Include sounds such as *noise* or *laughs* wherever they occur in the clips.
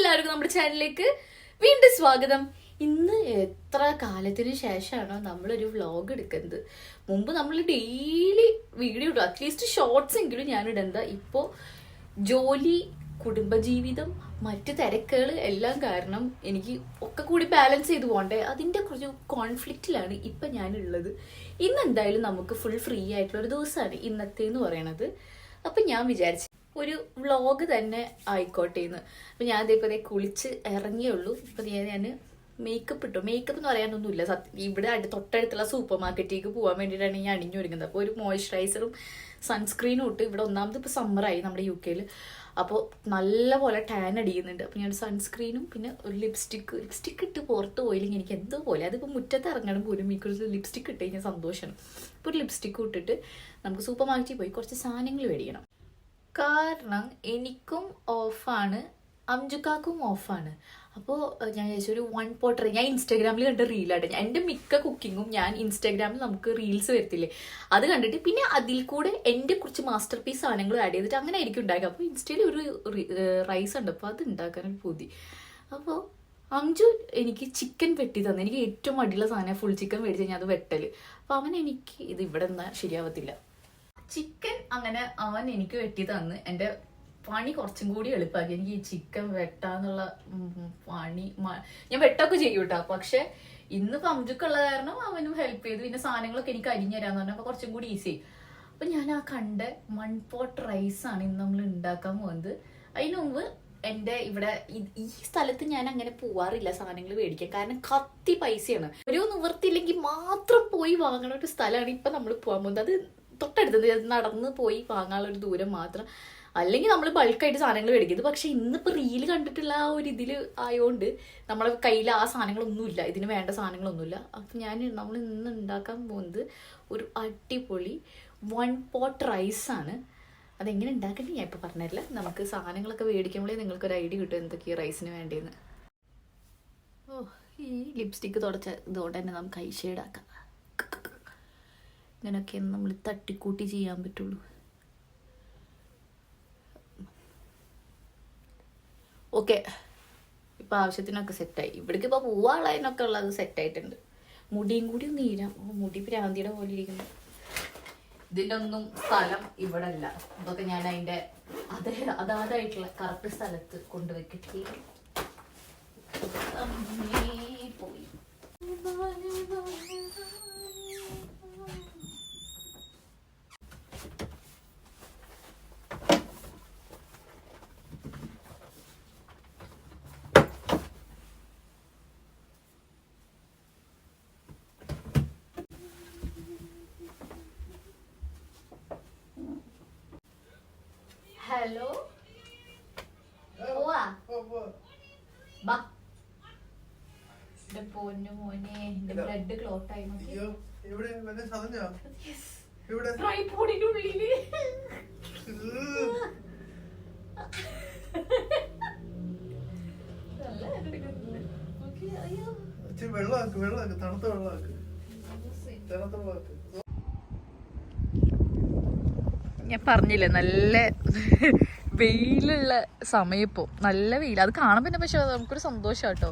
എല്ലാവർക്കും നമ്മുടെ ചാനലിലേക്ക് വീണ്ടും സ്വാഗതം. ഇന്ന് എത്ര കാലത്തിന് ശേഷമാണോ നമ്മളൊരു വ്ലോഗ് എടുക്കുന്നത്? മുമ്പ് നമ്മൾ ഡെയിലി വീഡിയോ ഇടും. അറ്റ്ലീസ്റ്റ് ഷോർട്സ് എങ്കിലും ഞാൻ ഇടുന്നത് ഇപ്പോൾ ജോലി കുടുംബജീവിതം മറ്റ് തിരക്കുകൾ എല്ലാം കാരണം എനിക്ക് ഒക്കെ കൂടി ബാലൻസ് ചെയ്ത് പോകണ്ടേ. അതിന്റെ കുറച്ച് കോൺഫ്ലിക്റ്റിലാണ് ഇപ്പം ഞാനുള്ളത് ഇന്ന് എന്തായാലും നമുക്ക് ഫുൾ ഫ്രീ ആയിട്ടുള്ള ഒരു ദിവസമാണ് ഇന്നത്തെ എന്ന് പറയണത്. അപ്പം ഞാൻ വിചാരിച്ചു ഒരു വ്ളോഗ് തന്നെ ആയിക്കോട്ടെ എന്ന് അപ്പം ഞാൻ അതേപോലെ കുളിച്ച് ഇറങ്ങിയേ ഉള്ളൂ ഇപ്പം ഞാൻ ഞാൻ മേക്കപ്പ് ഇട്ടു. മേക്കപ്പ് എന്ന് പറയാനൊന്നുമില്ല. സത്യം ഇവിടെ അടുത്ത് തൊട്ടടുത്തുള്ള സൂപ്പർ മാർക്കറ്റിലേക്ക് പോകാൻ വേണ്ടിയിട്ടാണ് ഞാൻ അണിഞ്ഞൊരുങ്ങുന്നത് അപ്പോൾ ഒരു മോയ്സ്ചറൈസറും സൺസ്ക്രീനും ഇട്ട് ഇവിടെ ഒന്നാമത് ഇപ്പോൾ സമ്മറായി നമ്മുടെ യു കെയിൽ അപ്പോൾ നല്ലപോലെ ടാൻ അടിക്കുന്നുണ്ട്. അപ്പോൾ ഞാൻ സൺസ്ക്രീനും പിന്നെ ഒരു ലിപ്സ്റ്റിക്ക് ലിപ്സ്റ്റിക്ക് ഇട്ട് പുറത്ത് പോയില്ലെങ്കിൽ എനിക്ക് എന്തോ പോലെ. അതിപ്പോൾ മുറ്റത്ത് ഇറങ്ങണം പോലും. ഈ ലിപ്സ്റ്റിക്ക് ഇട്ട് കഴിഞ്ഞാൽ സന്തോഷമാണ് അപ്പോൾ ഒരു ലിപ്സ്റ്റിക്ക് ഇട്ടിട്ട് നമുക്ക് സൂപ്പർ മാർക്കറ്റിൽ പോയി കുറച്ച് സാധനങ്ങൾ മേടിക്കണം. കാരണം എനിക്കും ഓഫാണ് അംജുക്കാക്കും ഓഫാണ്. അപ്പോൾ ഞാൻ വിചാരിച്ചു ഒരു വൺ പോട്ടർ ഞാൻ ഇൻസ്റ്റാഗ്രാമിൽ കണ്ട റീലാണ് ഞാൻ എന്റെ മിക്ക കുക്കിങ്ങും ഞാൻ ഇൻസ്റ്റാഗ്രാമിൽ നമുക്ക് റീൽസ് വരത്തില്ലേ? അത് കണ്ടിട്ട് പിന്നെ അതിൽ കൂടെ എന്റെ കുറച്ച് മാസ്റ്റർ പീസ് സാധനങ്ങൾ ആഡ് ചെയ്തിട്ട് അങ്ങനെ ആയിരിക്കും ഉണ്ടാക്കുക അപ്പോൾ ഇൻസ്റ്റയിൽ ഒരു റൈസ് ഉണ്ട്. അപ്പോൾ അത് ഉണ്ടാക്കാൻ പൂതി. അപ്പോൾ അംജു എനിക്ക് ചിക്കൻ വെട്ടി തന്നെ. എനിക്ക് ഏറ്റവും മടിയുള്ള സാധനം ഫുൾ ചിക്കൻ മേടിച്ച് കഴിഞ്ഞാൽ അത് വെട്ടൽ അപ്പോൾ അവൻ എനിക്ക് ഇത് ഇവിടെ നിന്നാൽ ശരിയാവത്തില്ല. ചിക്കൻ അങ്ങനെ അവൻ എനിക്ക് വെട്ടി തന്ന്. എന്റെ പണി കുറച്ചും കൂടി എളുപ്പമാക്കി. എനിക്ക് ഈ ചിക്കൻ വെട്ടാന്നുള്ള പണി ഞാൻ വെട്ടൊക്കെ ചെയ്യും കേട്ടോ പക്ഷെ ഇന്ന് പമ്പുക്കുള്ള കാരണം അവനും ഹെൽപ്പ് ചെയ്തു. പിന്നെ സാധനങ്ങളൊക്കെ എനിക്ക് അരിഞ്ഞു തരാന്ന് പറഞ്ഞപ്പോൾ കുറച്ചും കൂടി ഈസി അപ്പൊ ഞാൻ ആ കണ്ട മൺപോട്ട് റൈസ് ആണ് ഇന്ന് നമ്മൾ ഉണ്ടാക്കാൻ പോകുന്നത്. അതിന് മുമ്പ് എന്റെ ഇവിടെ ഈ സ്ഥലത്ത് ഞാൻ അങ്ങനെ പോവാറില്ല സാധനങ്ങൾ മേടിക്കാൻ. കാരണം കത്തി പൈസയാണ്. ഒരു നിവർത്തിയില്ലെങ്കിൽ മാത്രം പോയി വാങ്ങണ ഒരു സ്ഥലമാണ് ഇപ്പൊ നമ്മൾ പോകാൻ പോകുന്നത്. അത് തൊട്ടടുത്തത് നടന്ന് പോയി വാങ്ങാനുള്ള ഒരു ദൂരം മാത്രം. അല്ലെങ്കിൽ നമ്മൾ ബൾക്കായിട്ട് സാധനങ്ങൾ മേടിക്കുന്നത് പക്ഷെ ഇന്നിപ്പോൾ റീൽ കണ്ടിട്ടുള്ള ആ ഒരു ഇതിൽ ആയതുകൊണ്ട് നമ്മളെ കയ്യിൽ ആ സാധനങ്ങളൊന്നുമില്ല. ഇതിന് വേണ്ട സാധനങ്ങളൊന്നുമില്ല. അപ്പം ഞാൻ നമ്മൾ ഇന്ന് ഉണ്ടാക്കാൻ പോകുന്നത് ഒരു അടിപൊളി വൺ പോട്ട് റൈസാണ് അതെങ്ങനെ ഉണ്ടാക്കേണ്ടത് ഞാൻ ഇപ്പോൾ പറഞ്ഞില്ല നമുക്ക് സാധനങ്ങളൊക്കെ മേടിക്കുമ്പോഴേ നിങ്ങൾക്കൊരു ഐഡിയ കിട്ടും എന്തൊക്കെയാണ് റൈസിന് വേണ്ടിയെന്ന് ഓ ഈ ലിപ്സ്റ്റിക്ക് തുടച്ച ഇതുകൊണ്ട് തന്നെ നമുക്ക് ഐ ഷെയ്ഡാക്കാം ഇങ്ങനെയൊക്കെ നമ്മൾ തട്ടിക്കൂട്ടി ചെയ്യാൻ പറ്റുള്ളൂ. ഓക്കെ. ഇപ്പം ആവശ്യത്തിനൊക്കെ സെറ്റായി ഇവിടേക്ക് ഇപ്പോൾ പോവാനുള്ളതിനൊക്കെ ഉള്ളത് സെറ്റായിട്ടുണ്ട് മുടിയും കൂടി ഒന്ന് ഈരാം. മുടി പ്രാന്തിയുടെ പോലെ ഇരിക്കുന്നു. ഇതിന്റെ ഒന്നും സ്ഥലം ഇവിടെ അല്ല ഇതൊക്കെ ഞാൻ അതിന്റെ അതേ അതാതായിട്ടുള്ള കറക്റ്റ് സ്ഥലത്ത് കൊണ്ടുവയ്ക്കട്ടെ അമ്മേ പോയി ഹലോ? പോവാ? ബാ. എന്റെ പൊന്നു മോനെ എന്റെ ബ്ലഡ് ക്ലോട്ട് ആയി ട്രൈപോഡിന്റെ ഉള്ളിൽ. വെള്ളമാക്ക് വെള്ളമാക്ക്. തണുത്ത വെള്ളമാക്ക്. തണുത്ത വെള്ളമാക്ക്. ഞാൻ പറഞ്ഞില്ലേ നല്ല വെയിലുള്ള സമയപ്പോ നല്ല വെയിൽ അത് കാണാൻ പിന്നെ പക്ഷെ നമുക്കൊരു സന്തോഷം കേട്ടോ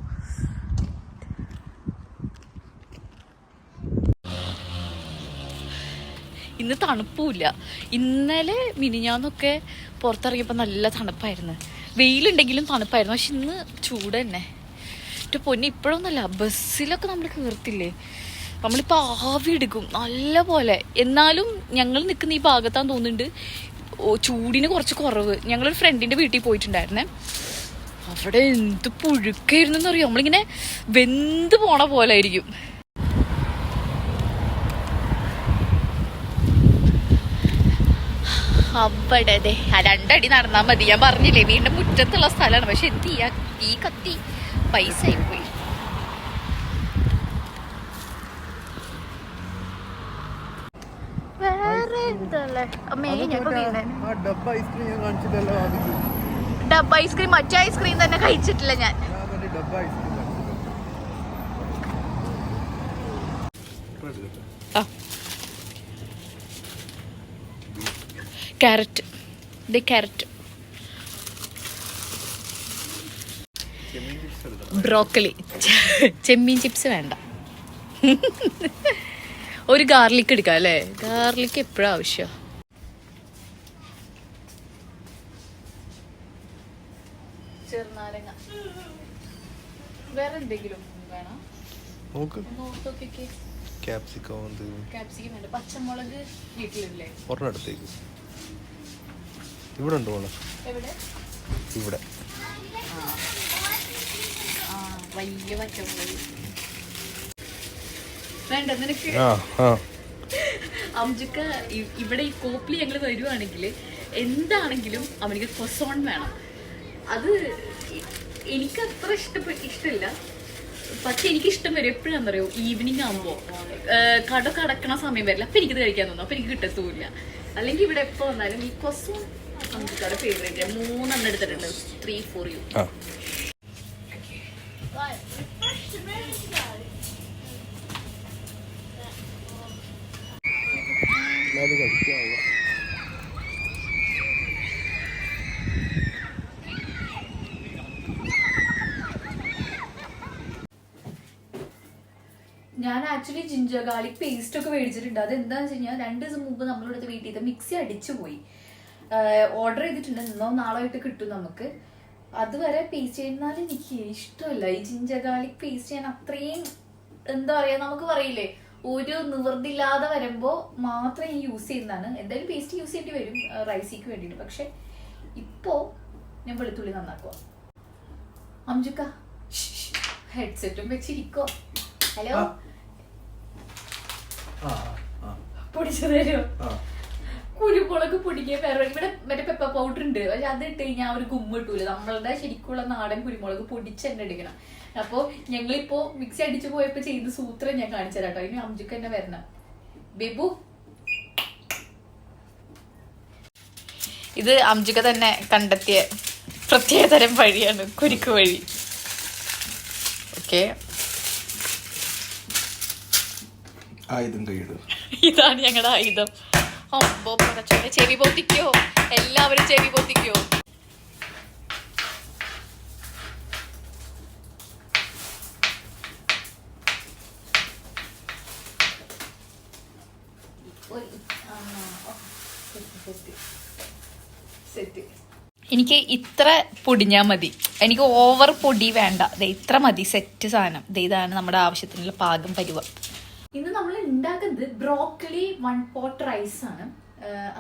ഇന്ന് തണുപ്പില്ല. ഇന്നലെ മിനിഞ്ഞാന്നൊക്കെ പുറത്തിറങ്ങിയപ്പോൾ നല്ല തണുപ്പായിരുന്നു. വെയിലുണ്ടെങ്കിലും തണുപ്പായിരുന്നു. പക്ഷെ ഇന്ന് ചൂട് തന്നെ. പൊന്നെ ഇപ്പോഴൊന്നല്ല ബസ്സിലൊക്കെ നമ്മൾ കയറത്തില്ലേ നമ്മളിപ്പോൾ ആവി എടുക്കും. നല്ല പോലെ എന്നാലും ഞങ്ങൾ നിൽക്കുന്ന ഈ ഭാഗത്താന്ന് തോന്നുന്നുണ്ട് ചൂടിന് കുറച്ച് കുറവ്. ഞങ്ങളൊരു ഫ്രണ്ടിന്റെ വീട്ടിൽ പോയിട്ടുണ്ടായിരുന്നേ. അവിടെ എന്ത് പുഴുക്കായിരുന്നു എന്നറിയോ നമ്മളിങ്ങനെ വെന്ത് പോണ പോലെ ആയിരിക്കും. അവിടെ അതെ രണ്ടടി നടന്നാൽ മതി. ഞാൻ പറഞ്ഞില്ലേ വീണ്ടും മുറ്റത്തുള്ള സ്ഥലമാണ് പക്ഷെ എന്ത് ചെയ്യാ? തീ കത്തി. പൈസ പോയി വേറെ എന്തല്ലേ അമ്മേ ഞാൻ ഇപ്പൊ വീണേ ആ ഡബ്ബ ഐസ്ക്രീം ഞാൻ കാണിച്ചിട്ടല്ലോ ആദ്യം ഡബ് ഐസ്ക്രീം മറ്റേ ഐസ്ക്രീം തന്നെ കഴിച്ചിട്ടില്ല ഞാൻ. ക്യാരറ്റ് ഇത് ക്യാരറ്റ് ബ്രോക്കലി ചെമ്മീൻ ചിപ്സ് വേണ്ട. *laughs* ഒരു ഗാർലിക് എടുക്കാം അല്ലേ? ഗാർലിക് എപ്പോഴും ആവശ്യം? ചെറുനാരങ്ങ. വേറെ എന്തെങ്കിലും വേണം? നോക്ക്. നോക്കൊക്കെ. ക്യാപ്സിക്കം എന്ത്? ക്യാപ്സിക്കം വേണ്ട പച്ചമുളക് വീട്ടിലില്ലേ? ഇവിടെ ഉണ്ട് മോളെ. എവിടെ? ഇവിടെ. ആ വലിയ പച്ചമുളക്. വേണ്ട നിനക്ക്. അംജുക്ക ഇവിടെ ഈ കോപ്പിൽ ഞങ്ങൾ വരുവാണെങ്കിൽ എന്താണെങ്കിലും അവനിക്ക് കൊസോൺ വേണം. അത് എനിക്ക് അത്ര ഇഷ്ടപ്പെട്ട ഇഷ്ടമില്ല പക്ഷെ എനിക്ക് ഇഷ്ടം വരും എപ്പോഴാണെന്നറിയോ ഈവനിങ് ആകുമ്പോൾ കട കടക്കണ സമയം വരില്ല. അപ്പൊ എനിക്കിത് കഴിക്കാൻ തോന്നും. അപ്പൊ എനിക്ക് കിട്ടത്തുമില്ല അല്ലെങ്കിൽ ഇവിടെ എപ്പോ വന്നാലും ഈ കൊസോൺ അംജുക്കാരുടെ ഫേവറേറ്റ് മൂന്നെണ്ണം എടുത്തിട്ടുണ്ട്. ത്രീ ഫോർ യു ഞാൻ ആക്ച്വലി ജിഞ്ചർ ഗാർലിക് പേസ്റ്റ് ഒക്കെ മേടിച്ചിട്ടുണ്ട്. അത് എന്താണെന്ന് വെച്ച് കഴിഞ്ഞാൽ രണ്ട് ദിവസം മുമ്പ് നമ്മളിവിടുത്തെ വീട്ടിൽ ഇത് മിക്സി അടിച്ചു പോയി. ഓർഡർ ചെയ്തിട്ടുണ്ട്. ഇന്നോ നാളോ കിട്ടും നമുക്ക്. അതുവരെ പേസ്റ്റ് ചെയ്യുന്നാൽ എനിക്ക് ഇഷ്ടമല്ല. ഈ ജിഞ്ചർ ഗാർലിക് പേസ്റ്റ് ചെയ്യാൻ അത്രയും എന്താ പറയുക നമുക്ക് പറയില്ലേ? ഒരു നിവൃത്തിയില്ലാതെ വരുമ്പോൾ മാത്രം ഈ യൂസ് ചെയ്യുന്നതാണ്. എന്തായാലും പേസ്റ്റ് യൂസ് ചെയ്യേണ്ടി വരും റൈസിക്ക് വേണ്ടിയിട്ട്. പക്ഷെ ഇപ്പോ ഞാൻ വെളുത്തുള്ളി നന്നാക്കുക അംജുക്ക ഹെഡ്സെറ്റും വെച്ചിരിക്കോ ഹലോ പൊടിച്ചു തരുമോ കുരുമുളക് പൊടിക്കുക വേറെ ഇവിടെ മറ്റേ പെപ്പർ പൗഡർ ഉണ്ട്. പക്ഷെ അത് ഇട്ട് കഴിഞ്ഞാൽ ഒരു ഗുമ്മ കിട്ടൂല. നമ്മളുടെ ശരിക്കുള്ള നാടൻ കുരുമുളക് പൊടിച്ച് തന്നെ എടുക്കണം. അപ്പൊ ഞങ്ങളിപ്പോ മിക്സി അടിച്ചു പോയപ്പോ ചെയ്ത സൂത്രം ഞാൻ കാണിച്ചു തരാം കേട്ടോ ഇനി അംജുക്ക് തന്നെ വരണം. ബിബു? ഇത് അംജുക തന്നെ കണ്ടെത്തിയ പ്രത്യേകതരം വഴിയാണ് കുരുക്ക് വഴി. ഓക്കെ. ഇതാണ് ഞങ്ങളുടെ ആയുധം. ചെവി പൊത്തിക്കോ എല്ലാവരും ചെവി പൊത്തിക്കോ എനിക്ക് ഇത്ര പൊടിഞ്ഞാൽ മതി. എനിക്ക് ഓവർ പൊടി വേണ്ട. ഇത്ര മതി. സെറ്റ് സാധനം. ഇതാണ് നമ്മുടെ ആവശ്യത്തിനുള്ള പാകം പരുവം. ബ്രോക്കലി വൺ പോട്ട് റൈസ് ആണ്.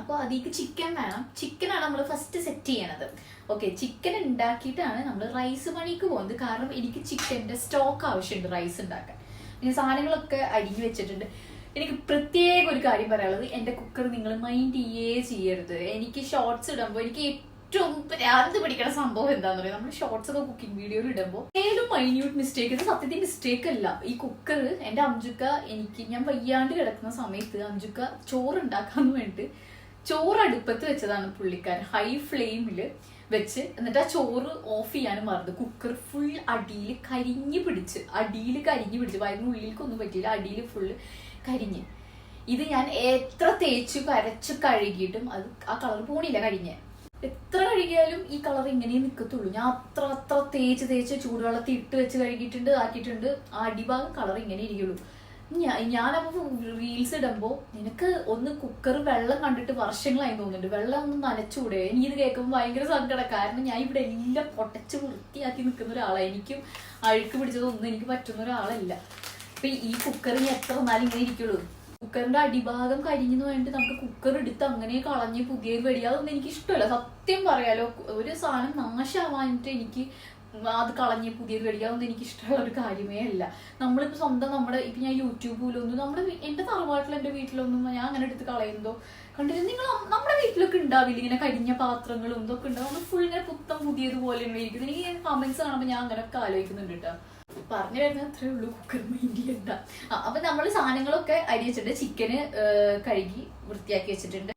അപ്പോൾ അതിലേക്ക് ചിക്കൻ വേണം. ചിക്കനാണ് നമ്മൾ ഫസ്റ്റ് സെറ്റ് ചെയ്യണത്. ഓക്കെ ചിക്കൻ ഉണ്ടാക്കിയിട്ടാണ് നമ്മൾ റൈസ് പണിക്ക് പോകുന്നത്. കാരണം എനിക്ക് ചിക്കന്റെ സ്റ്റോക്ക് ആവശ്യമുണ്ട് റൈസ് ഉണ്ടാക്കാൻ പിന്നെ സാധനങ്ങളൊക്കെ അരിഞ്ഞു വെച്ചിട്ടുണ്ട്. എനിക്ക് പ്രത്യേക ഒരു കാര്യം പറയാനുള്ളത് എന്റെ കുക്കർ നിങ്ങൾ മൈൻഡ് ചെയ്യേ ചെയ്യരുത്. എനിക്ക് ഷോർട്സ് ഇടുമ്പോൾ എനിക്ക് ഏറ്റവും ഭ്രാന്ത് പിടിക്കുന്ന സംഭവം എന്താന്ന് പറയുക നമ്മൾ ഷോർട്സ് ഒക്കെ കുക്കിംഗ് വീഡിയോ ഇടുമ്പോൾ ഏതും മൈന്യൂട്ട് മിസ്റ്റേക്ക് ഇത് സത്യത്തിൽ മിസ്റ്റേക്ക് അല്ല. ഈ കുക്കർ എന്റെ അംജുക്ക എനിക്ക് ഞാൻ വയ്യാണ്ട് കിടക്കുന്ന സമയത്ത് അംജുക്ക ചോറ് ഉണ്ടാക്കാന്ന് വേണ്ടിട്ട് ചോറ് അടുപ്പത്ത് വെച്ചതാണ് പുള്ളിക്കാരൻ. ഹൈ ഫ്ലെയിമിൽ വെച്ച് എന്നിട്ട് ആ ചോറ് ഓഫ് ചെയ്യാനും മറന്നു. കുക്കർ ഫുൾ അടിയിൽ കരിഞ്ഞു പിടിച്ച്. അടിയിൽ കരിഞ്ഞു പിടിച്ച്. വയറിന് ഉള്ളിലേക്കൊന്നും പറ്റിയില്ല. അടിയിൽ ഫുള്ള് കരിഞ്ഞ്. ഇത് ഞാൻ എത്ര തേച്ച് കരച്ച് കഴുകിയിട്ടും അത് ആ കളർ പോണില്ല കരിഞ്ഞ്. എത്ര കഴുകിയാലും ഈ കളർ ഇങ്ങനെ നിൽക്കത്തുള്ളൂ ഞാൻ അത്ര അത്ര തേച്ച് തേച്ച് ചൂടുവെള്ളത്തിൽ ഇട്ട് വെച്ച് കഴുകിയിട്ടുണ്ട് ആക്കിയിട്ടുണ്ട്. ആ അടിഭാഗം കളർ ഇങ്ങനെ ഇരിക്കുള്ളൂ. ഞാൻ ഞാനപ്പോ റീൽസ് ഇടുമ്പോൾ നിനക്ക് ഒന്ന് കുക്കർ വെള്ളം കണ്ടിട്ട് വർഷങ്ങളായി തോന്നുന്നുണ്ട്. വെള്ളം ഒന്ന് നനച്ചുകൂടെ എനിക്കിത് കേൾക്കുമ്പോൾ ഭയങ്കര സങ്കടം. കാരണം ഞാൻ ഇവിടെ എല്ലാം പൊട്ടച്ച് വൃത്തിയാക്കി നിൽക്കുന്ന ഒരാളാണ് എനിക്കും അഴുക്ക് പിടിച്ചതൊന്നും എനിക്ക് പറ്റുന്ന ഒരാളല്ല. അപ്പൊ ഈ കുക്കർ എത്ര നാലും ഇങ്ങനെ ഇരിക്കുള്ളൂ. കുക്കറിന്റെ അടിഭാഗം കരിഞ്ഞെന്ന് പറഞ്ഞിട്ട് നമുക്ക് കുക്കർ എടുത്ത് അങ്ങനെ കളഞ്ഞ് പുതിയ വെടി അതൊന്നും എനിക്ക് ഇഷ്ടമല്ല. സത്യം പറയാലോ ഒരു സാധനം നാശമാവാനിട്ട് എനിക്ക് അത് കളഞ്ഞ് പുതിയ മേടിക്കുക അതൊന്നും എനിക്ക് ഇഷ്ടമുള്ള ഒരു കാര്യമേ അല്ല. നമ്മളിപ്പോ സ്വന്തം നമ്മുടെ ഇപ്പൊ ഞാൻ യൂട്യൂബ് പോലൊന്നും നമ്മുടെ എന്റെ തറവാട്ടിൽ എന്റെ വീട്ടിലൊന്നും ഞാൻ അങ്ങനെ എടുത്ത് കളയുന്നതോ കണ്ടിട്ട് നിങ്ങൾ നമ്മുടെ വീട്ടിലൊക്കെ ഉണ്ടാവില്ല ഇങ്ങനെ കരിഞ്ഞ പാത്രങ്ങളും ഇതൊക്കെ ഉണ്ടാവും? നമ്മൾ ഫുൾ ഇങ്ങനെ പുത്തം പുതിയതുപോലെ ഇരിക്കുന്നത് എനിക്ക് കമന്റ്സ് കാണുമ്പോൾ ഞാൻ അങ്ങനെയൊക്കെ ആലോചിക്കുന്നുണ്ട് കേട്ടോ. പറഞ്ഞു വരുന്നത് അത്രേ ഉള്ളൂ. കുക്കർ മൈൻഡ് ചെയ്യണ്ട. അപ്പൊ നമ്മൾ സാധനങ്ങളൊക്കെ അരി വെച്ചിട്ട് ചിക്കന് കഴുകി വൃത്തിയാക്കി വെച്ചിട്ടുണ്ട്.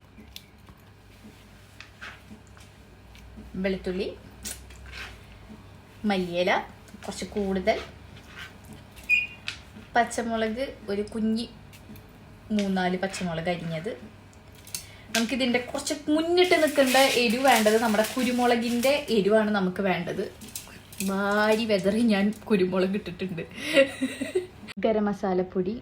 വെളുത്തുള്ളി മല്ലിയില കുറച്ച് കൂടുതൽ പച്ചമുളക് ഒരു കുഞ്ഞി മൂന്നാൽ പച്ചമുളക് അരിഞ്ഞത്. നമുക്കിതിന്റെ കുറച്ച് മുന്നിട്ട് നിൽക്കേണ്ട എരിവ് വേണ്ടത് നമ്മുടെ കുരുമുളകിന്റെ എരിവാണ് നമുക്ക് വേണ്ടത്. വാരി വെതറി ഞാൻ കുരുമുളക് ഇട്ടിട്ടുണ്ട്. ഗരം മസാലപ്പൊടി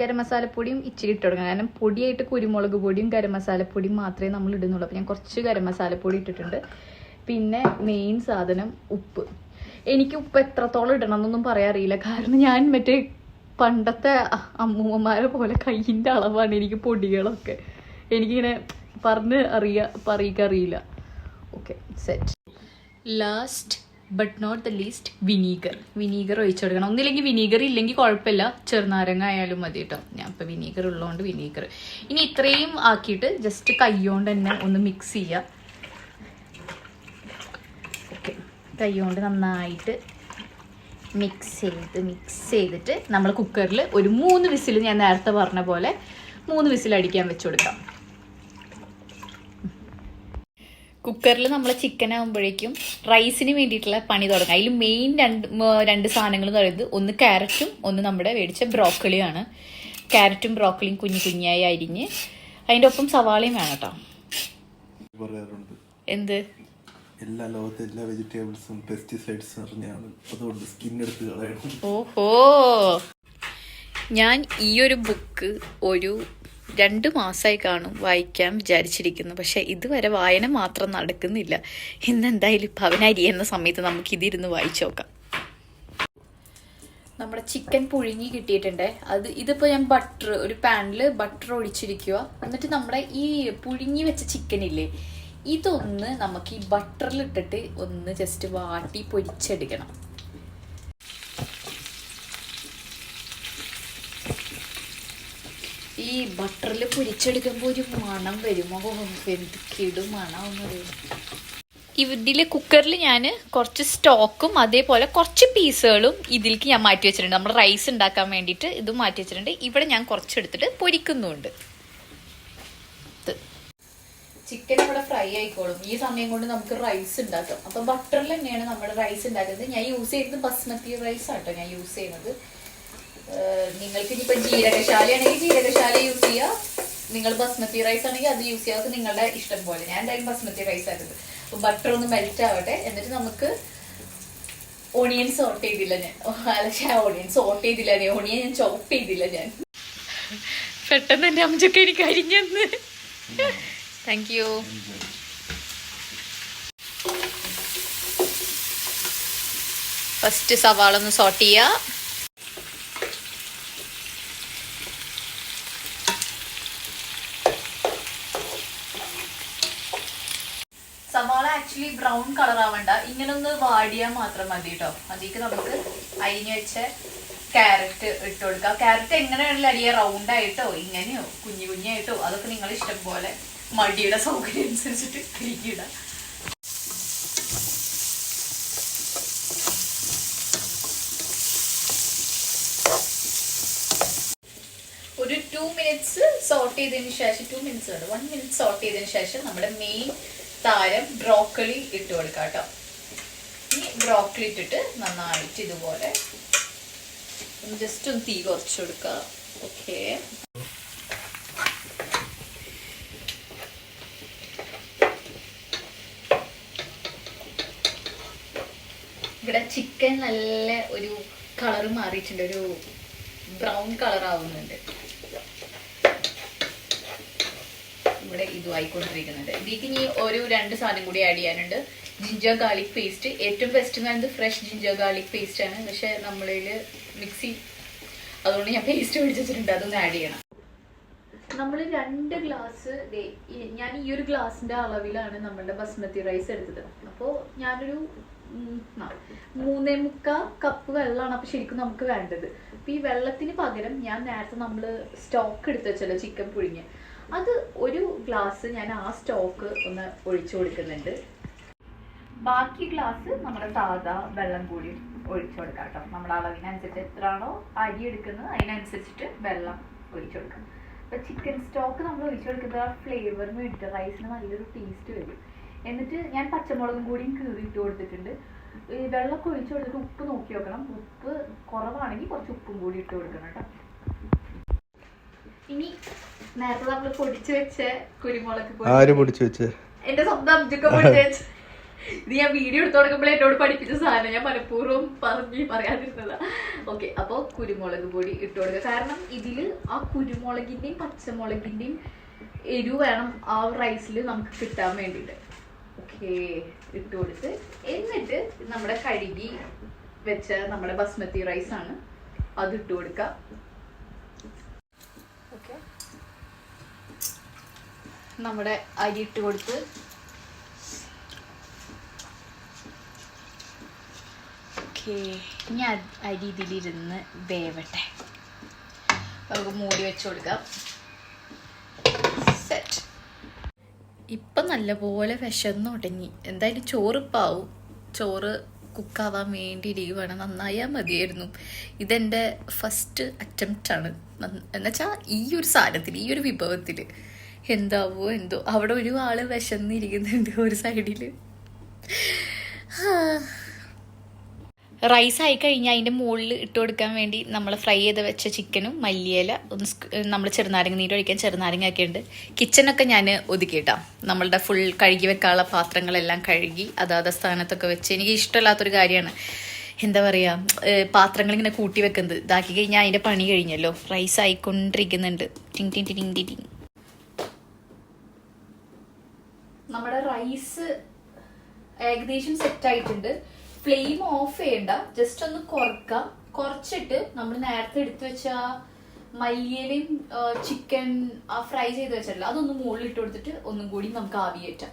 ഗരം മസാലപ്പൊടിയും ഇച്ചിരി ഇട്ട് കൊടുക്കണം. കാരണം പൊടിയായിട്ട് കുരുമുളക് പൊടിയും ഗരം മസാലപ്പൊടിയും മാത്രമേ നമ്മൾ ഇടുന്നുള്ളൂ. അപ്പോൾ ഞാൻ കുറച്ച് ഗരം മസാലപ്പൊടി ഇട്ടിട്ടുണ്ട്. പിന്നെ മെയിൻ സാധനം ഉപ്പ്. എനിക്ക് ഉപ്പ് എത്രത്തോളം ഇടണം എന്നൊന്നും പറയാറിയില്ല കാരണം ഞാൻ മറ്റേ പണ്ടത്തെ അമ്മൂമ്മമാരെ പോലെ കയ്യിന്റെ അളവാണ് എനിക്ക് പൊടികളൊക്കെ. എനിക്കിങ്ങനെ പറഞ്ഞ് അറിയാ പറയിക്കറിയില്ല okay set last but not the least vinegar vinegar ഒഴിച്ചു കൊടുക്കണം ഒന്നില്ലെങ്കിൽ വിനീഗർ ഇല്ലെങ്കിൽ കുഴപ്പമില്ല. ചെറുനാരങ്ങ ആയാലും മതി കേട്ടോ. ഞാൻ ഇപ്പം വിനീഗർ ഉള്ളതുകൊണ്ട് വിനീഗർ ഇനി ഇത്രയും ആക്കിയിട്ട് ജസ്റ്റ് കൈകൊണ്ട് തന്നെ ഒന്ന് മിക്സ് ചെയ്യുക ഓക്കെ കൈകൊണ്ട് നന്നായിട്ട് മിക്സ് ചെയ്ത് മിക്സ് ചെയ്തിട്ട് നമ്മൾ കുക്കറിൽ ഒരു മൂന്ന് വിസിൽ ഞാൻ നേരത്തെ പറഞ്ഞ പോലെ മൂന്ന് വിസിൽ അടിക്കാൻ വെച്ച് കൊടുക്കാം. കുക്കറിൽ നമ്മൾ ചിക്കൻ ആകുമ്പോഴേക്കും റൈസിന് വേണ്ടിയിട്ടുള്ള പണി തുടങ്ങും. അതിൽ മെയിൻ രണ്ട് രണ്ട് സാധനങ്ങൾ എന്ന് പറയുന്നത് ഒന്ന് ക്യാരറ്റും ഒന്ന് നമ്മുടെ മേടിച്ച ബ്രോക്കളിയാണ് ക്യാരറ്റും ബ്രോക്കളിയും കുഞ്ഞു കുഞ്ഞായി അരിഞ്ഞ് അതിന്റെ ഒപ്പം സവാളയും വേണം കേട്ടോ. എന്ത്? എല്ലാ ലോകത്തെ എല്ലാ വെജിറ്റബിൾസും പെസ്റ്റിസൈഡ്സ് നിറഞ്ഞാണ് അതുകൊണ്ട് സ്കിൻ എടുത്ത് കളയണം. ഓഹോ. ഞാൻ ഈ ഒരു ബുക്ക് ഒരു രണ്ട് മാസമായി കാണും വായിക്കാൻ വിചാരിച്ചിരിക്കുന്നു. പക്ഷേ ഇതുവരെ വായന മാത്രം നടക്കുന്നില്ല. ഇന്ന് എന്തായാലും ഇപ്പം അവൻ എന്ന സമയത്ത് നമുക്ക് ഇതിരുന്ന് വായിച്ചു നോക്കാം. നമ്മുടെ ചിക്കൻ പുഴുങ്ങി കിട്ടിയിട്ടുണ്ട്. അത് ഇതിപ്പോൾ ഞാൻ ബട്ടർ ഒരു പാനിൽ ബട്ടർ ഒഴിച്ചിരിക്കുക എന്നിട്ട് നമ്മുടെ ഈ പുഴുങ്ങി വെച്ച ചിക്കൻ ഇല്ലേ ഇതൊന്ന് നമുക്ക് ഈ ബട്ടറിൽ ഇട്ടിട്ട് ഒന്ന് ജസ്റ്റ് വാട്ടി പൊരിച്ചെടുക്കണം. ഈ ബട്ടറിൽ പൊരിച്ചെടുക്കുമ്പോൾ ഒരു മണം വരുമോ എന്ത് കിടും മണമെന്ന് എന്നറിയും ഇതിൽ കുക്കറിൽ ഞാൻ കുറച്ച് സ്റ്റോക്കും അതേപോലെ കുറച്ച് പീസുകളും ഇതിലേക്ക് ഞാൻ മാറ്റി വെച്ചിട്ടുണ്ട്. നമ്മൾ റൈസ് ഉണ്ടാക്കാൻ വേണ്ടിയിട്ട് ഇത് മാറ്റി വെച്ചിട്ടുണ്ട്. ഇവിടെ ഞാൻ കുറച്ചെടുത്തിട്ട് പൊരിക്കുന്നുണ്ട്. ചിക്കൻ ഇവിടെ ഫ്രൈ ആയിക്കോളും. ഈ സമയം കൊണ്ട് നമുക്ക് റൈസ് ഉണ്ടാക്കാം. അപ്പം ബട്ടറിൽ തന്നെയാണ് നമ്മൾ റൈസ് ഉണ്ടാക്കുന്നത്. ഞാൻ യൂസ് ചെയ്യുന്നത് ബസ്മതി റൈസ് ആട്ടോ ഞാൻ യൂസ് ചെയ്യുന്നത്. നിങ്ങൾക്ക് ഇനിയിപ്പോ ജീരകശാല ആണെങ്കിൽ ജീരകശാല യൂസ് ചെയ്യുക നിങ്ങൾ ബസ്മതി റൈസ് ആണെങ്കിൽ അത് യൂസ് ചെയ്യാത്ത നിങ്ങളുടെ ഇഷ്ടം പോലെ. ഞാൻ എന്തായാലും ബസ്മതി റൈസ് ആക്കുന്നത് അപ്പൊ ബട്ടർ ഒന്ന് മെൽറ്റ് ആവട്ടെ. എന്നിട്ട് നമുക്ക് ഓണിയൻ സോർട്ട് ചെയ്തില്ല ഞാൻ. അല്ല ഓണിയൻ സോർട്ട് ചെയ്തില്ല ഞാൻ. ഓണിയൻ ഞാൻ ചോപ്പ് ചെയ്തില്ല ഞാൻ. പെട്ടെന്ന് എന്റെ അമ്മച്ചൊക്കെ എനിക്ക് അരിഞ്ഞെന്ന് താങ്ക് യു ഫസ്റ്റ് സവാള ഒന്ന് സോർട്ട് ചെയ്യുക സവാള ആക്ച്വലി ബ്രൗൺ കളർ ആവണ്ട. ഇങ്ങനെ ഒന്ന് വാടിയാൽ മാത്രം മതി കേട്ടോ അതിക്ക് നമുക്ക് അരിഞ്ഞു വെച്ച ക്യാരറ്റ് ഇട്ട് കൊടുക്കാം. ക്യാരറ്റ് എങ്ങനെയാണെങ്കിലും അരിയ. റൗണ്ട് ആയിട്ടോ ഇങ്ങനെയോ കുഞ്ഞു കുഞ്ഞായിട്ടോ അതൊക്കെ നിങ്ങൾ ഇഷ്ടം പോലെ മടിയുടെ സൗകര്യം അനുസരിച്ചിട്ട് തിരിക്കിടാം ഒരു ടു മിനിറ്റ്സ് സോർട്ട് ചെയ്തതിന് ശേഷം ടു മിനിറ്റ്സ് ഉണ്ട് വൺ മിനിറ്റ് സോർട്ട് ചെയ്തതിന് ശേഷം നമ്മുടെ മെയിൻ താരം ബ്രോക്കലി ഇട്ട് കൊടുക്കാം കേട്ടോ. ഇനി ബ്രോക്കലി ഇട്ടിട്ട് നന്നായിട്ട് ഇതുപോലെ ജസ്റ്റ് ഒന്ന് തീ കുറച്ച് കൊടുക്കുക ഓക്കെ ഇവിടെ ചിക്കൻ നല്ല ഒരു കളർ മാറിയിട്ടുണ്ട്. ഒരു ബ്രൗൺ കളർ ആവുന്നുണ്ട്. ഇവിടെ ഇതും ആയിക്കൊണ്ടിരിക്കുന്നുണ്ട് ഇതിലേക്ക് ഇനി ഒരു രണ്ട് സാധനം കൂടി ആഡ് ചെയ്യാനുണ്ട്. ജിഞ്ചർ ഗാർലിക് പേസ്റ്റ് ഏറ്റവും ബെസ്റ്റ് എന്ന് പറയുന്നത് ഫ്രഷ് ജിഞ്ചർ ഗാർലിക് പേസ്റ്റ് ആണ്. പക്ഷെ നമ്മളിൽ മിക്സി അതുകൊണ്ട് ഞാൻ പേസ്റ്റ് വെച്ചിട്ടുണ്ട്. അതൊന്ന് ആഡ് ചെയ്യണം. നമ്മൾ രണ്ട് ഗ്ലാസ് ഞാൻ ഈ ഒരു ഗ്ലാസിന്റെ അളവിലാണ് നമ്മളുടെ ബസ്മതി റൈസ് എടുത്തത്. അപ്പോൾ ഞാനൊരു മൂന്നേ മുക്കാ കപ്പ് വെള്ളമാണ് അപ്പൊ ശരിക്കും നമുക്ക് വേണ്ടത്. അപ്പൊ ഈ വെള്ളത്തിന് പകരം ഞാൻ നേരത്തെ നമ്മൾ സ്റ്റോക്ക് എടുത്തു വെച്ചല്ലോ ചിക്കൻ പുഴുങ്ങി അത് ഒരു ഗ്ലാസ് ഞാൻ ആ സ്റ്റോക്ക് ഒന്ന് ഒഴിച്ചു കൊടുക്കുന്നുണ്ട്. ബാക്കി ഗ്ലാസ് നമ്മുടെ സാധാ വെള്ളം കൂടി ഒഴിച്ചു കൊടുക്കാം കേട്ടോ. നമ്മുടെ അളവിനനുസരിച്ച് എത്രയാണോ അരി എടുക്കുന്നത് അതിനനുസരിച്ചിട്ട് വെള്ളം ഒഴിച്ചു കൊടുക്കാം. അപ്പൊ ചിക്കൻ സ്റ്റോക്ക് നമ്മൾ ഒഴിച്ചു കൊടുക്കുന്നത് ആ ഫ്ലേവറിന് വേണ്ടിയിട്ട് റൈസിന് നല്ലൊരു ടേസ്റ്റ് വരും. എന്നിട്ട് ഞാൻ പച്ചമുളകും കൂടിയും കീറി ഇട്ട് കൊടുത്തിട്ടുണ്ട്. ഈ വെള്ളമൊക്കെ ഒഴിച്ചു കൊടുത്തിട്ട് ഉപ്പ് നോക്കി നോക്കണം ഉപ്പ് കുറവാണെങ്കിൽ കുറച്ച് ഉപ്പും കൂടി ഇട്ട് കൊടുക്കണം കേട്ടോ. ഇനി നേരത്തെ നമ്മൾ പൊടിച്ചു വെച്ച കുരുമുളക് ആര് പൊടിച്ചു വെച്ച്? എന്റെ സ്വന്തം അബ്ജുക്ക പൊടിച്ചു വെച്ച. ഇത് ഞാൻ വീഡിയോ എടുത്തു തുടങ്ങുമ്പോൾ എന്നോട് പഠിപ്പിച്ച സാധനം. ഞാൻ മനഃപൂർവം പറഞ്ഞ് പറയാതിരുന്നതാ. ഓക്കെ അപ്പോൾ കുരുമുളക് പൊടി ഇട്ട് കൊടുക്കുക കാരണം ഇതിൽ ആ കുരുമുളകിന്റെയും പച്ചമുളകിന്റെയും എരിവ് വേണം ആ റൈസിൽ നമുക്ക് കിട്ടാൻ വേണ്ടിയിട്ട്. ഓക്കെ ഇട്ട് കൊടുത്ത് എന്നിട്ട് നമ്മുടെ കഴുകി വെച്ച നമ്മുടെ ബസ്മതി റൈസ് ആണ്. അത് ഇട്ട് കൊടുക്കുക ഓക്കെ നമ്മുടെ അരി ഇട്ട് കൊടുത്ത്. ഓക്കെ ഇനി അരി ഇതിലിരുന്ന് വേവട്ടെ. നമുക്ക് മൂടി വെച്ച് കൊടുക്കാം. സെറ്റ് ഇപ്പം നല്ലപോലെ വിശന്ന് തുടങ്ങി എന്തായാലും ചോറ് പാവും ചോറ് കുക്കാവാൻ വേണ്ടി ഇരിക്കുവാണ്. നന്നായാൽ മതിയായിരുന്നു. ഇതെന്റെ ഫസ്റ്റ് അറ്റംപ്റ്റാണ് എന്നുവെച്ചാൽ ഈ ഒരു സാധനത്തിൽ ഈ ഒരു വിഭവത്തിൽ എന്താവോ എന്തോ. അവിടെ ഒരു ആൾ വിശന്നിരിക്കുന്നുണ്ട് ഒരു സൈഡിൽ റൈസ് ആയി കഴിഞ്ഞാൽ അതിന്റെ മുകളിൽ ഇട്ട് കൊടുക്കാൻ വേണ്ടി നമ്മൾ ഫ്രൈ ചെയ്ത് വെച്ച ചിക്കനും മല്ലിയില ഒന്ന് നമ്മൾ ചെറുനാരങ്ങ നീര് ഒഴിക്കാൻ ചെറുനാരങ്ങ ഒക്കെ ഉണ്ട്. കിച്ചണൊക്കെ ഞാൻ ഒതുക്കിയിട്ടാം. നമ്മളുടെ ഫുൾ കഴുകി വെക്കാനുള്ള പാത്രങ്ങളെല്ലാം കഴുകി അതാത് സ്ഥാനത്തൊക്കെ വെച്ച്. എനിക്ക് ഇഷ്ടമില്ലാത്തൊരു കാര്യമാണ്. എന്താ പറയുക പാത്രങ്ങൾ ഇങ്ങനെ കൂട്ടി വെക്കുന്നത്. ഇതാക്കി കഴിഞ്ഞാൽ അതിന്റെ പണി കഴിഞ്ഞല്ലോ. റൈസ് ആയിക്കൊണ്ടിരിക്കുന്നുണ്ട് ടിങ് ടിങ് ടിങ് ടിങ് ടിങ് നമ്മുടെ റൈസ് ഏകദേശം സെറ്റ് ആയിട്ടുണ്ട്. ഫ്ലെയിം ഓഫ് ചെയ്യണ്ട. ജസ്റ്റ് ഒന്ന് കുറക്കാം. കുറച്ചിട്ട് നമ്മൾ നേരത്തെ എടുത്തു വെച്ച മല്ലിയലയും ചിക്കൻ ഫ്രൈ ചെയ്ത് വെച്ചല്ലോ അതൊന്ന് മുകളിൽ ഇട്ട് കൊടുത്തിട്ട് ഒന്നും കൂടി നമുക്ക് ആവിയേറ്റാം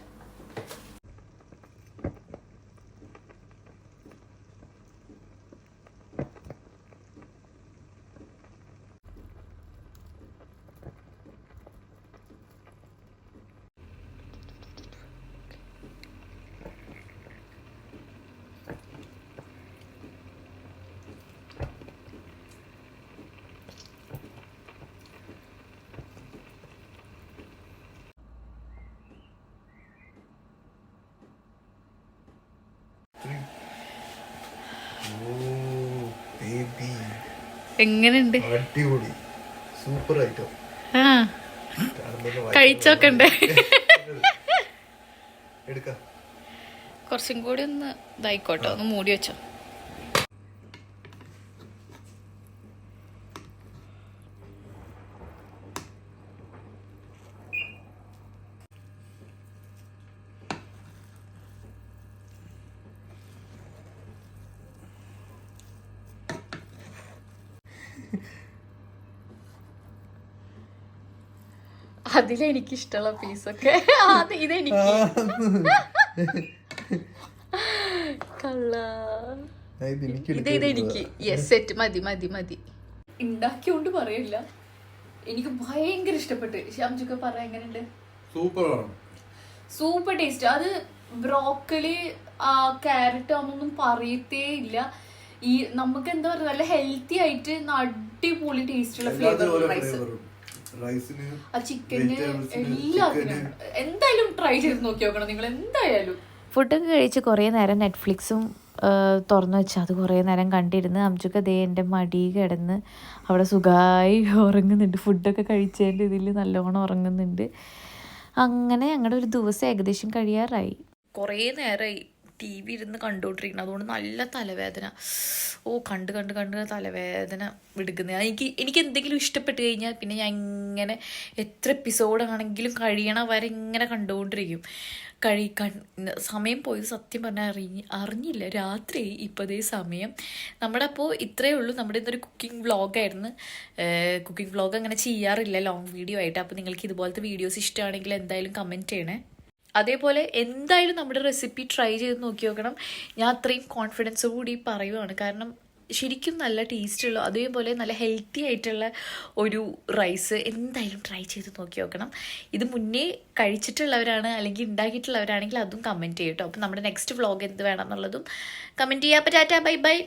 ഓ ബേബി എങ്ങനെയുണ്ട്? അടിപൊളി. സൂപ്പർ ഐറ്റം ആ. കഴിച്ചോക്കണ്ടേ? എടുക്കാം. കുറച്ചും കൂടി ഒന്ന് ഇതായിക്കോട്ടെ ഒന്ന് മൂടി വെച്ചോ. അതിലെനിക്ക് ഇഷ്ടമുള്ള പീസൊക്കെ അത് ഇതെനിക്ക്. കള്ള. ഇത് ഇതെനിക്ക്. യെസ് സെറ്റ് മതി മതി മതി. ഉണ്ടാക്കിയോണ്ട് പറയില്ല. എനിക്ക് ഭയങ്കര ഇഷ്ടപ്പെട്ട്. ശ്യാംജൊക്കെ പറയാ എങ്ങനെയുണ്ട്? Super super taste. അത് ബ്രോക്കലി ആ ക്യാരറ്റ് ആണെന്നൊന്നും പറയത്തേ ഇല്ല. ഈ നമുക്ക് എന്താ പറയുക നല്ല ഹെൽത്തി ആയിട്ട് അടിപൊളി അടിപൊളി ടേസ്റ്റുള്ള ഫ്ലേവർ റൈസ് റൈസിന് ചിക്കന് എല്ലാത്തിനും എന്തായാലും ട്രൈ ചെയ്ത് നോക്കി നോക്കണം നിങ്ങൾ എന്തായാലും. ഫുഡൊക്കെ കഴിച്ച് കുറേ നേരം നെറ്റ്ഫ്ലിക്സും തുറന്നു വെച്ച്. അത് കുറേ നേരം കണ്ടിരുന്ന് അംജുക്ക് ദേ എന്റെ മടി കിടന്ന് അവിടെ സുഖമായി ഉറങ്ങുന്നുണ്ട്. ഫുഡൊക്കെ കഴിച്ചതിന്റെ ഇതിൽ നല്ലോണം ഉറങ്ങുന്നുണ്ട്. അങ്ങനെ ഞങ്ങളുടെ ഒരു ദിവസം ഏകദേശം കഴിയാറായി. കുറേ നേരമായി ടി വി ഇരുന്ന് കണ്ടുകൊണ്ടിരിക്കണം അതുകൊണ്ട് നല്ല തലവേദന. ഓ കണ്ട് കണ്ട് കണ്ട് തലവേദന എടുക്കുന്നത് എനിക്ക് എനിക്ക് എന്തെങ്കിലും ഇഷ്ടപ്പെട്ട് കഴിഞ്ഞാൽ പിന്നെ ഞാൻ ഇങ്ങനെ എത്ര എപ്പിസോഡാണെങ്കിലും കഴിയണ വരെ ഇങ്ങനെ കണ്ടുകൊണ്ടിരിക്കും. കഴി സമയം പോയത് സത്യം പറഞ്ഞാൽ അറിഞ്ഞ് അറിഞ്ഞില്ല. രാത്രി ഇപ്പോഴേ സമയം. നമ്മുടെ അപ്പോൾ ഇത്രയേ ഉള്ളൂ. നമ്മുടെ ഇന്നൊരു കുക്കിംഗ് വ്ളോഗായിരുന്നു കുക്കിംഗ് വ്ളോഗ് അങ്ങനെ ചെയ്യാറില്ല. ലോങ് വീഡിയോ ആയിട്ട്. അപ്പോൾ നിങ്ങൾക്ക് ഇതുപോലത്തെ വീഡിയോസ് ഇഷ്ടമാണെങ്കിൽ എന്തായാലും കമന്റ് ചെയ്യണേ. അതേപോലെ എന്തായാലും നമ്മുടെ റെസിപ്പി ട്രൈ ചെയ്ത് നോക്കി നോക്കണം. ഞാൻ അത്രയും കോൺഫിഡൻസ് കൂടി പറയുവാണ്. കാരണം ശരിക്കും നല്ല ടേസ്റ്റുള്ള അതേപോലെ നല്ല ഹെൽത്തി ആയിട്ടുള്ള ഒരു റൈസ് എന്തായാലും ട്രൈ ചെയ്ത് നോക്കി നോക്കണം. ഇത് മുന്നേ കഴിച്ചിട്ടുള്ളവരാണ് അല്ലെങ്കിൽ ഉണ്ടാക്കിയിട്ടുള്ളവരാണെങ്കിൽ അതും കമന്റ് ചെയ്യട്ടോ അപ്പോൾ നമ്മുടെ നെക്സ്റ്റ് വ്ളോഗ് എന്ത് വേണം എന്നുള്ളതും കമന്റ് ചെയ്യാം. അപ്പോൾ ടാറ്റാ ബൈ ബൈ.